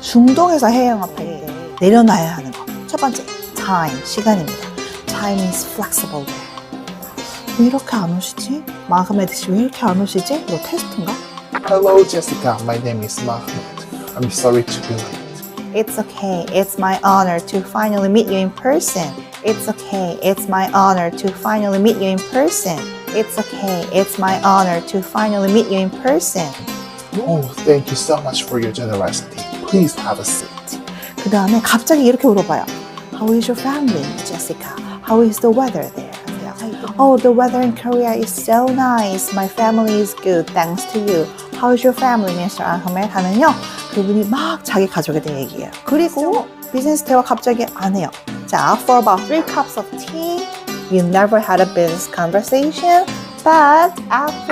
중동에서 해외 영업할 때 내려놔야 하는 거. 첫 번째, time, 시간입니다. Time is flexible there. 왜 이렇게 안 오시지? 마흐메드 씨 왜 이렇게 안 오시지? 이거 테스트인가? Hello, Jessica. My name is Mahmoud. I'm sorry to be late. It's okay. It's my honor to finally meet you in person. It's okay. It's my honor to finally meet you in person. It's okay. It's my honor to finally meet you in person. Oh, thank you so much for your generosity. Please have a seat. 그 다음에 갑자기 이렇게 물어봐요. How is your family, Jessica? How is the weather there? Oh, the weather in Korea is so nice. My family is good, thanks to you. How is your family, Mr. Ahmed? 하면요. 그분이 막 자기 가족에 대해 얘기해요. 그리고 비즈니스 대화 갑자기 안 해요. 자, for about three cups of tea, you never had a business conversation. But after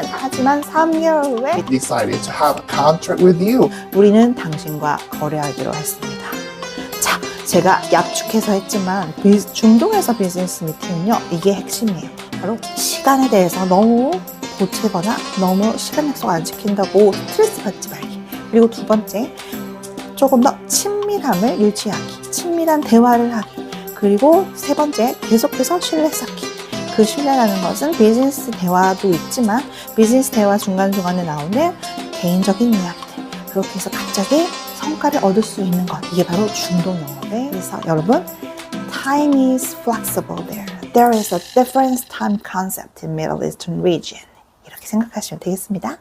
three months, 하지만 3개월 후에 decided to have a contract with you. 우리는 당신과 거래하기로 했습니다. 자, 제가 약축해서 했지만 비- 중동에서 비즈니스 미팅은요, 이게 핵심이에요. 바로 시간에 대해서 너무 보채거나 너무 시간 약속 안 지킨다고 스트레스 받지 말기. 그리고 두 번째, 조금 더 친밀함을 유지하기. 친밀한 대화를 하기. 그리고 세 번째, 계속해서 신뢰 쌓기. 그 신뢰라는 것은 비즈니스 대화도 있지만 비즈니스 대화 중간중간에 나오는 개인적인 이야기들. 그렇게 해서 갑자기 성과를 얻을 수 있는 것. 이게 바로 중동 영업의 그래서 여러분, time is flexible there. There is a different time concept in Middle Eastern region. 이렇게 생각하시면 되겠습니다.